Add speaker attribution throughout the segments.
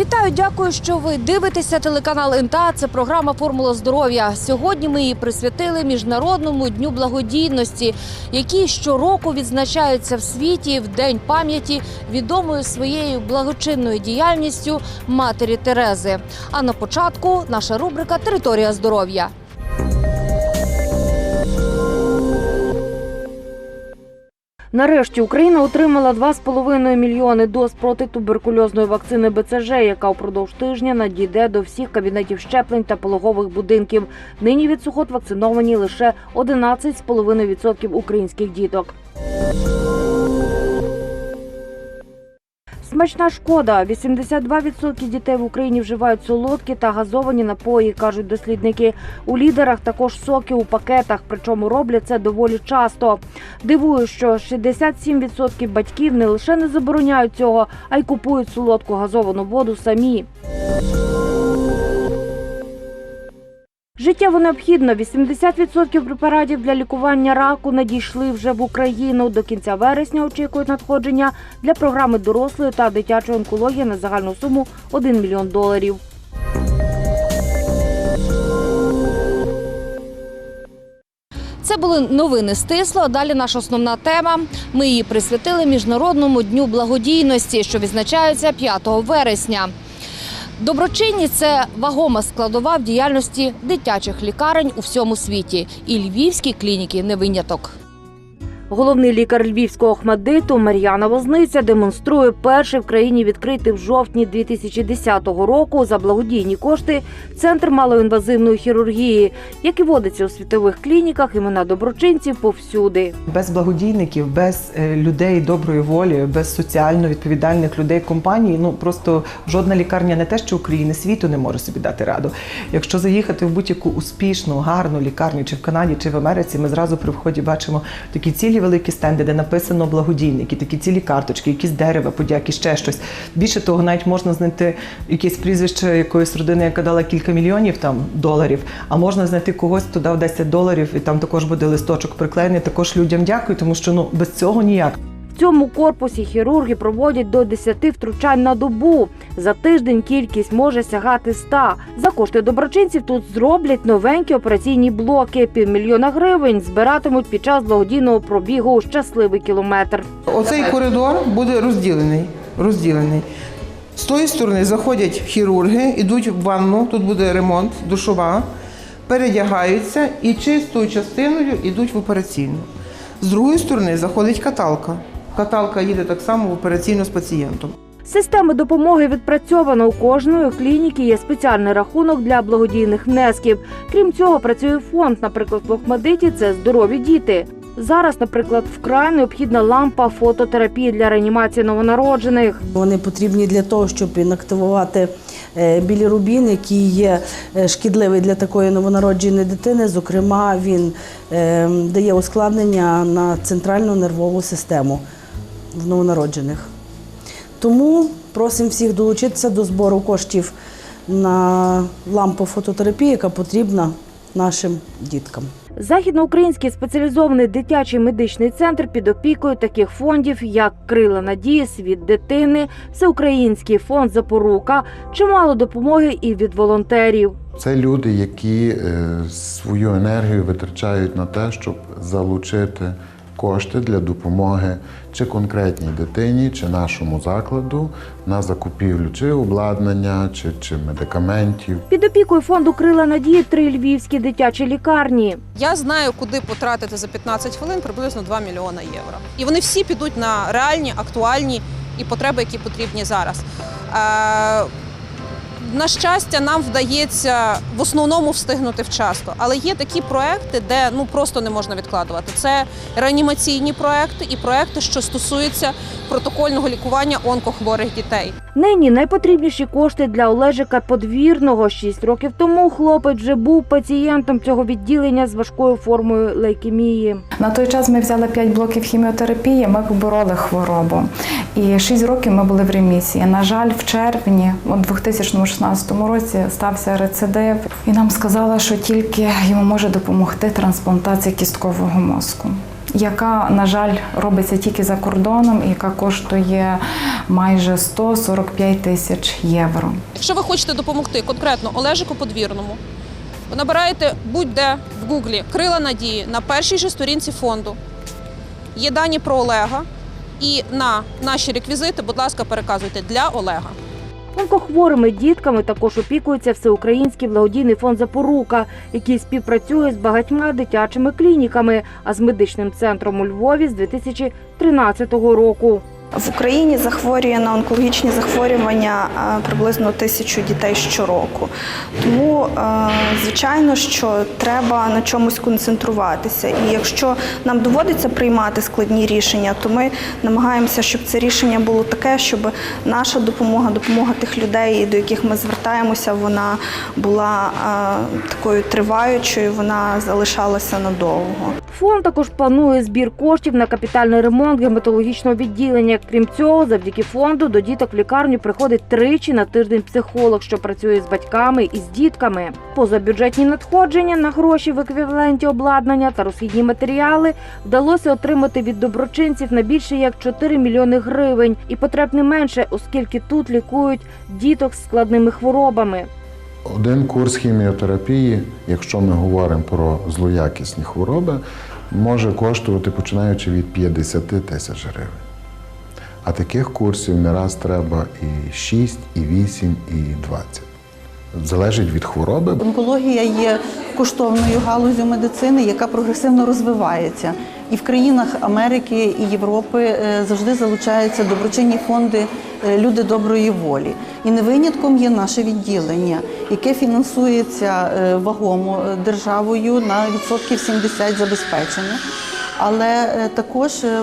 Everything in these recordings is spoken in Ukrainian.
Speaker 1: Вітаю, дякую, що ви дивитеся телеканал НТА. Це програма Формула здоров'я. Сьогодні ми її присвятили міжнародному дню благодійності, який щороку відзначаються в світі в день пам'яті відомою своєю благочинною діяльністю матері Терези. А на початку наша рубрика Територія здоров'я. Нарешті Україна отримала 2,5 мільйони доз проти туберкульозної вакцини БЦЖ, яка упродовж тижня надійде до всіх кабінетів щеплень та пологових будинків. Нині від сухот вакциновані лише 11,5% українських діток. Смачна шкода. 82% дітей в Україні вживають солодкі та газовані напої, кажуть дослідники. У лідерах також соки у пакетах, причому роблять це доволі часто. Дивую, що 67% батьків не лише не забороняють цього, а й купують солодку газовану воду самі. Життєво необхідно. 80% препаратів для лікування раку надійшли вже в Україну. До кінця вересня очікують надходження для програми дорослої та дитячої онкології на загальну суму 1 мільйон доларів. Це були новини стисло. Далі наша основна тема. Ми її присвятили міжнародному дню благодійності, що відзначається 5 вересня. Доброчинність – це вагома складова в діяльності дитячих лікарень у всьому світі. І львівські клініки не виняток. Головний лікар львівського Охмадиту Мар'яна Возниця демонструє перший в країні відкритий в жовтні 2010 року за благодійні кошти центр малоінвазивної хірургії, який водиться у світових клініках імена доброчинців повсюди.
Speaker 2: Без благодійників, без е, людей доброї волі, без соціально відповідальних людей компанії, ну просто жодна лікарня не те, що України світу не може собі дати раду. Якщо заїхати в будь-яку успішну, гарну лікарню, чи в Канаді, чи в Америці, ми зразу при вході бачимо такі цілі великі стенди, де написано благодійники, такі цілі карточки, якісь дерева, подяки, ще щось. Більше того, навіть можна знайти якесь прізвище якоїсь родини, яка дала кілька мільйонів там доларів, а можна знайти когось, хто дав 10 доларів, і там також буде листочок приклеєний. Також людям дякую, тому що ну без цього ніяк.
Speaker 1: В цьому корпусі хірурги проводять до 10 втручань на добу. За тиждень кількість може сягати 100. За кошти доброчинців тут зроблять новенькі операційні блоки. Півмільйона гривень збиратимуть під час благодійного пробігу щасливий кілометр.
Speaker 3: Оцей коридор буде розділений. розділений. З тої сторони заходять хірурги, йдуть в ванну, тут буде ремонт, душова, передягаються і чистою частиною йдуть в операційну. З другої сторони заходить каталка. Каталка їде так само в операційну з пацієнтом.
Speaker 1: Система допомоги відпрацьована у кожної клініки. Є спеціальний рахунок для благодійних внесків. Крім цього, працює фонд. Наприклад, в Охмадиті це здорові діти. Зараз, наприклад, вкрай необхідна лампа фототерапії для реанімації новонароджених.
Speaker 4: Вони потрібні для того, щоб інактивувати е, білірубін, який є е, шкідливий для такої новонародженої дитини. Зокрема, він е, дає ускладнення на центральну нервову систему в новонароджених. Тому просимо всіх долучитися до збору коштів на лампу фототерапії, яка потрібна нашим діткам.
Speaker 1: Західноукраїнський спеціалізований дитячий медичний центр під опікою таких фондів, як Крила Надії, Світ дитини, Всеукраїнський фонд Запорука, чимало допомоги і від волонтерів.
Speaker 5: Це люди, які е, свою енергію витрачають на те, щоб залучити кошти для допомоги чи конкретній дитині, чи нашому закладу на закупівлю чи обладнання, чи, чи медикаментів.
Speaker 1: Під опікою фонду Крила Надії три львівські дитячі лікарні.
Speaker 6: Я знаю, куди потратити за 15 хвилин приблизно 2 мільйона євро. І вони всі підуть на реальні, актуальні і потреби, які потрібні зараз. На щастя, нам вдається в основному встигнути вчасно, але є такі проекти, де ну просто не можна відкладувати. Це реанімаційні проекти і проекти, що стосуються протокольного лікування онкохворих дітей.
Speaker 1: Нині найпотрібніші кошти для Олежика Подвірного. Шість років тому хлопець вже був пацієнтом цього відділення з важкою формою лейкемії.
Speaker 7: На той час ми взяли 5 блоків хіміотерапії, ми побороли хворобу. І 6 років ми були в ремісії. На жаль, в червні от 2016 2016 році стався рецидив, і нам сказали, що тільки йому може допомогти трансплантація кісткового мозку. Яка, на жаль, робиться тільки за кордоном, і яка коштує майже 145 тисяч євро.
Speaker 6: Якщо ви хочете допомогти конкретно Олежику Подвірному, набираєте будь-де в Гуглі Крила Надії на першій же сторінці фонду. Є дані про Олега. І на наші реквізити, будь ласка, переказуйте для Олега.
Speaker 1: Онкохворими дітками також опікується Всеукраїнський благодійний фонд Запорука, який співпрацює з багатьма дитячими клініками, а з медичним центром у Львові з 2013 року.
Speaker 8: В Україні захворює на онкологічні захворювання е, приблизно тисячу дітей щороку. Тому, е, звичайно, що треба на чомусь концентруватися. І якщо нам доводиться приймати складні рішення, то ми намагаємося, щоб це рішення було таке, щоб наша допомога, допомога тих людей, до яких ми звертаємося, вона була е, такою триваючою, вона залишалася надовго.
Speaker 1: Фонд також планує збір коштів на капітальний ремонт гематологічного відділення. Крім цього, завдяки фонду до діток в лікарню приходить тричі на тиждень психолог, що працює з батьками і з дітками. Позабюджетні надходження на гроші в еквіваленті обладнання та розхідні матеріали вдалося отримати від доброчинців на більше як 4 мільйони гривень, і потреб не менше, оскільки тут лікують діток з складними хворобами.
Speaker 5: Один курс хіміотерапії, якщо ми говоримо про злоякісні хвороби, може коштувати починаючи від 50 тисяч гривень. А таких курсів не раз треба і 6, і 8, і 20. Залежить від хвороби.
Speaker 9: Онкологія є коштовною галузю медицини, яка прогресивно розвивається. І в країнах Америки і Європи е, завжди залучаються доброчинні фонди люди доброї волі. І не винятком є наше відділення, яке фінансується е, вагомо е, державою на відсотків 70 забезпечення. Але е, також е,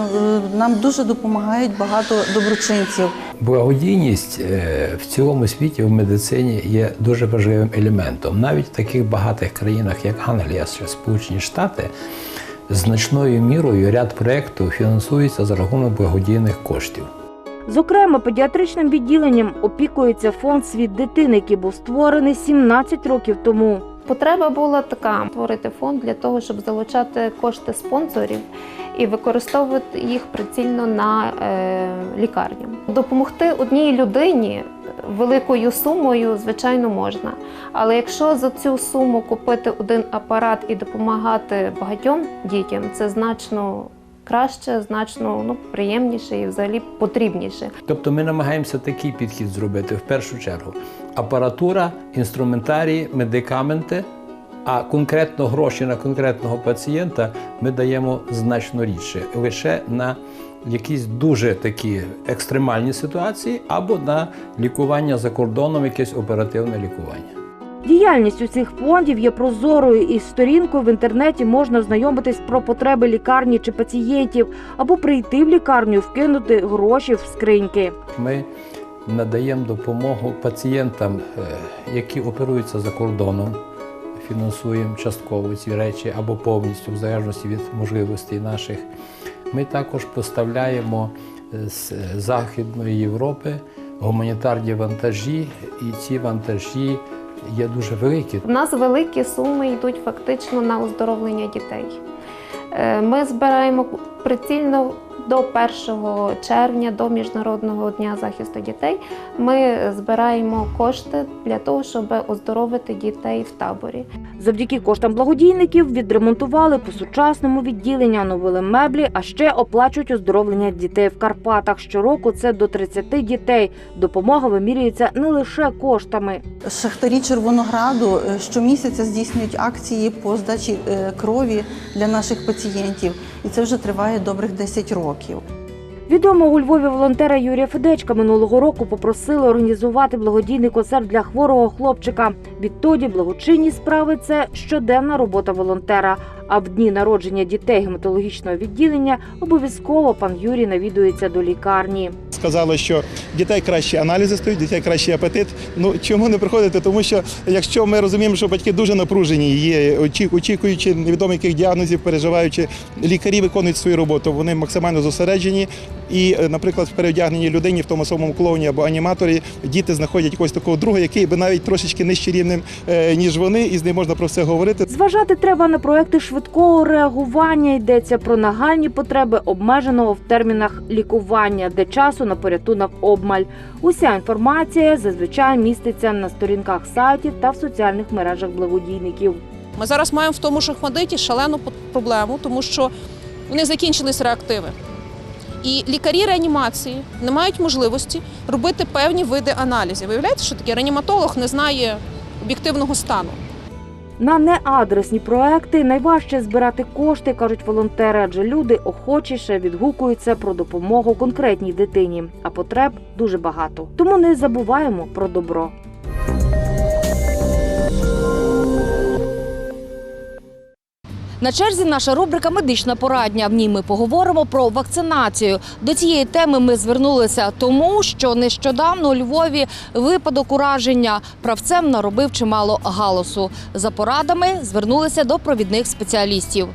Speaker 9: нам дуже допомагають багато доброчинців.
Speaker 10: Благодійність е, в цілому світі в медицині є дуже важливим елементом. Навіть в таких багатих країнах, як Англія Сполучені Штати, значною мірою ряд проєктів фінансується за рахунок благодійних коштів.
Speaker 1: Зокрема, педіатричним відділенням опікується фонд світ дитини, який був створений 17 років тому.
Speaker 11: Потреба була така: створити фонд для того, щоб залучати кошти спонсорів і використовувати їх прицільно на е, лікарню. Допомогти одній людині великою сумою, звичайно, можна. Але якщо за цю суму купити один апарат і допомагати багатьом дітям, це значно краще, значно ну, приємніше і взагалі потрібніше.
Speaker 10: Тобто ми намагаємося такий підхід зробити в першу чергу: апаратура, інструментарії, медикаменти. А конкретно гроші на конкретного пацієнта ми даємо значно рідше, лише на якісь дуже такі екстремальні ситуації або на лікування за кордоном, якесь оперативне лікування.
Speaker 1: Діяльність усіх фондів є прозорою і сторінкою в інтернеті можна ознайомитись про потреби лікарні чи пацієнтів, або прийти в лікарню вкинути гроші в скриньки.
Speaker 10: Ми надаємо допомогу пацієнтам, е, які оперуються за кордоном. Фінансуємо частково ці речі або повністю, в залежності від можливостей наших. Ми також поставляємо е, з Західної Європи гуманітарні вантажі, і ці вантажі є дуже великі.
Speaker 11: У нас великі суми йдуть фактично на оздоровлення дітей. Е, Ми збираємо прицільно до 1 червня, до Міжнародного дня захисту дітей. Ми збираємо кошти для того, щоб оздоровити дітей в таборі.
Speaker 1: Завдяки коштам благодійників відремонтували по сучасному відділення, оновили меблі, а ще оплачують оздоровлення дітей в Карпатах. Щороку це до 30 дітей. Допомога вимірюється не лише коштами.
Speaker 9: Шахтарі Червонограду е, щомісяця здійснюють акції по здачі е, крові для наших пацієнтів, і це вже триває добрих 10 років.
Speaker 1: Відомого у Львові волонтера Юрія Федечка минулого року попросили організувати благодійний концерт для хворого хлопчика. Відтоді благочинні справи це щоденна робота волонтера. А в дні народження дітей гематологічного відділення обов'язково пан Юрій навідується до лікарні.
Speaker 12: Сказали, що дітей кращі аналізи стоять, в дітей кращий апетит. Ну чому не приходити? Тому що якщо ми розуміємо, що батьки дуже напружені, є очі- очікуючи невідомо яких діагнозів, переживаючи, лікарі виконують свою роботу. Вони максимально зосереджені. І, е, наприклад, в переодягненій людині в тому самому клоуні або аніматорі діти знаходять якогось такого друга, який би навіть трошечки нижче рівнем е, ніж вони, і з ним можна про все говорити.
Speaker 1: Зважати треба на проекти швидкого реагування. Йдеться про нагальні потреби обмеженого в термінах лікування, де часу на порятунок обмаль. Уся інформація зазвичай міститься на сторінках сайтів та в соціальних мережах благодійників.
Speaker 6: Ми зараз маємо в тому ж Ахмадиті шалену проблему, тому що вони закінчились реактиви. І лікарі реанімації не мають можливості робити певні види аналізів. Виявляєте, що таке реаніматолог не знає об'єктивного стану.
Speaker 1: На неадресні проекти найважче збирати кошти, кажуть волонтери, адже люди охочіше відгукуються про допомогу конкретній дитині, а потреб дуже багато. Тому не забуваємо про добро. На черзі наша рубрика Медична порадня. В ній ми поговоримо про вакцинацію. До цієї теми ми звернулися тому, що нещодавно у Львові випадок ураження правцем наробив чимало галасу. За порадами звернулися до провідних спеціалістів.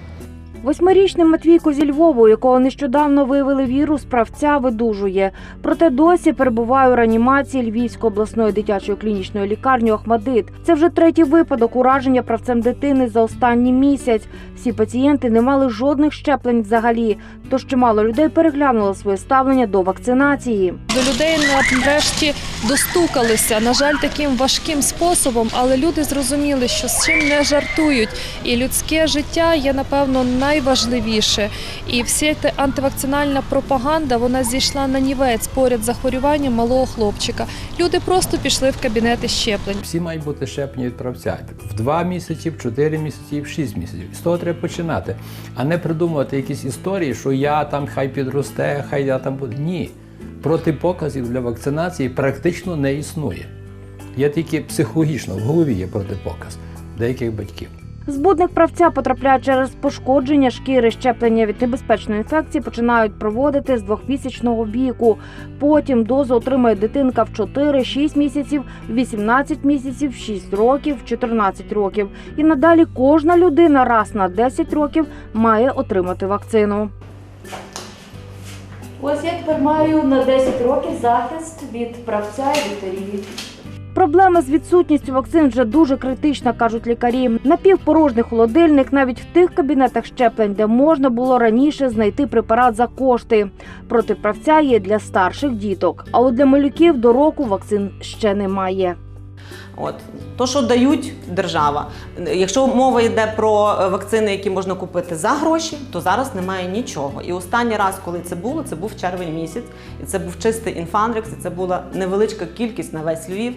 Speaker 1: Восьмирічний Матвійко зі Львову, якого нещодавно виявили вірус, правця видужує. Проте досі перебуває у реанімації Львівської обласної дитячої клінічної лікарні Охмадит. Це вже третій випадок ураження правцем дитини за останній місяць. Всі пацієнти не мали жодних щеплень взагалі. Тож чимало людей переглянуло своє ставлення до вакцинації.
Speaker 13: До людей нарешті достукалися, на жаль, таким важким способом, але люди зрозуміли, що з чим не жартують, і людське життя є напевно найважливіше. І вся ця антивакцинальна пропаганда вона зійшла на нівець поряд захворюванням малого хлопчика. Люди просто пішли в кабінети щеплень.
Speaker 10: Всі мають бути щеплені від правця в 2 місяці, в 4 місяці, в 6 місяців. З того треба починати, а не придумувати якісь історії, що я там хай підросте, хай я там буду. Ні. Протипоказів для вакцинації практично не існує. Є тільки психологічно, в голові є протипоказ деяких батьків.
Speaker 1: Збудник правця потрапляє через пошкодження шкіри. Щеплення від небезпечної інфекції починають проводити з двохмісячного віку. Потім дозу отримає дитинка в 4-6 місяців, в 18 місяців, в 6 років, в 14 років. І надалі кожна людина раз на 10 років має отримати вакцину. Ось я тепер маю на 10 років захист від правця і дифтерії. Проблема з відсутністю вакцин вже дуже критична, кажуть лікарі. Напівпорожній холодильник навіть в тих кабінетах щеплень, де можна було раніше знайти препарат за кошти. Проти правця є для старших діток. А от для малюків до року вакцин ще немає.
Speaker 14: От то, що дають держава. Якщо мова йде про е, вакцини, які можна купити за гроші, то зараз немає нічого. І останній раз, коли це було, це був червень місяць, і це був чистий інфандрекс, і це була невеличка кількість на весь Львів.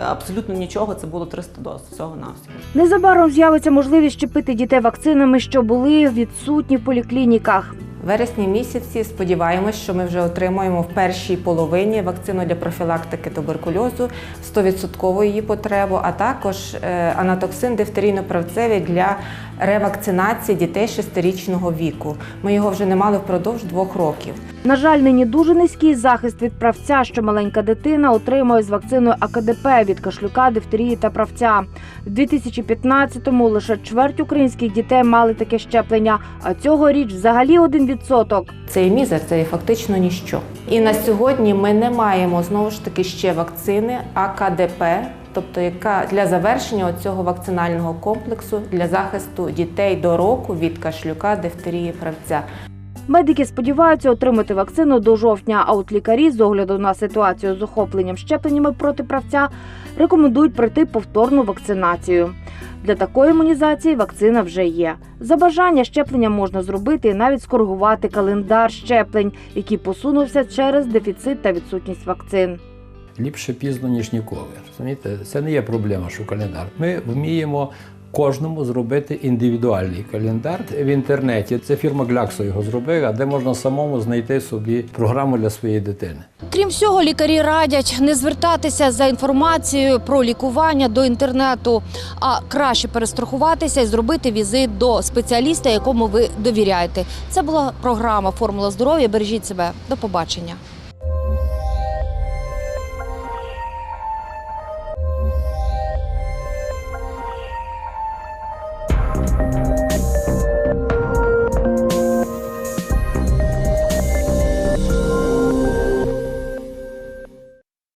Speaker 14: Е, Абсолютно нічого, це було 300 доз всього навсього.
Speaker 1: Незабаром з'явиться можливість щепити дітей вакцинами, що були відсутні в поліклініках.
Speaker 15: Вересні місяці сподіваємось, що ми вже отримаємо в першій половині вакцину для профілактики туберкульозу, 100% її потребу, а також е, анатоксин дифтерійно-правцевий для ревакцинації дітей 6-річного віку. Ми його вже не мали впродовж двох років.
Speaker 1: На жаль, нині дуже низький захист від правця, що маленька дитина отримує з вакциною АКДП від кашлюка, дифтерії та правця. В 2015-му лише чверть українських дітей мали таке щеплення, а цьогоріч взагалі один відсоток.
Speaker 15: Цей мізер це фактично ніщо. І на сьогодні ми не маємо знову ж таки ще вакцини АКДП, тобто яка для завершення цього вакцинального комплексу для захисту дітей до року від кашлюка, дифтерії, правця.
Speaker 1: Медики сподіваються отримати вакцину до жовтня. А от лікарі, з огляду на ситуацію з охопленням щепленнями проти правця, рекомендують пройти повторну вакцинацію. Для такої імунізації вакцина вже є. За бажання щеплення можна зробити і навіть скоригувати календар щеплень, який посунувся через дефіцит та відсутність вакцин.
Speaker 10: Ліпше пізно, ніж ніколи. Розумієте? Це не є проблема, що календар. Ми вміємо кожному зробити індивідуальний календар в інтернеті. Це фірма Glaxo його зробила, де можна самому знайти собі програму для своєї дитини.
Speaker 1: Крім всього, лікарі радять не звертатися за інформацією про лікування до інтернету, а краще перестрахуватися і зробити візит до спеціаліста, якому ви довіряєте. Це була програма Формула здоров'я. Бережіть себе. До побачення.